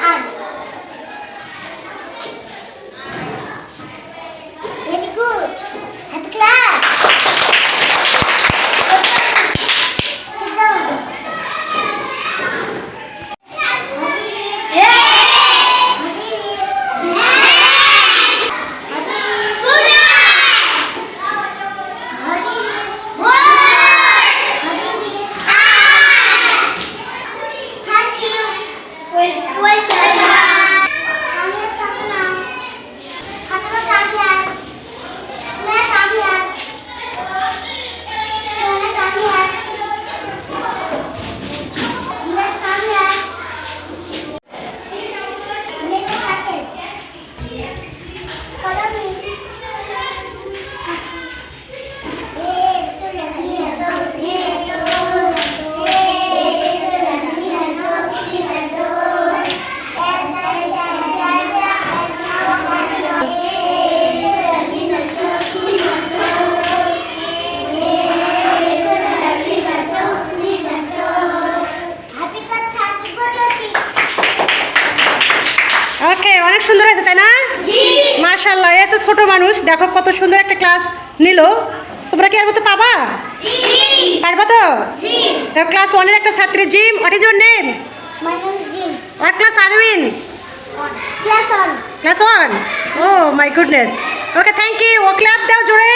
años. অনেক সুন্দর হয়েছে তাই না? মার্শাল্লাহ এত ছোট মানুষ দেখো কত সুন্দর একটা ক্লাস নিল। তোমরা কি আর মতো পাবা? পারবা তো? ক্লাস ওয়ানের একটা ছাত্রী Jim what is your class What class are you in? Class 1. Class 1? Oh my দাও জোরে।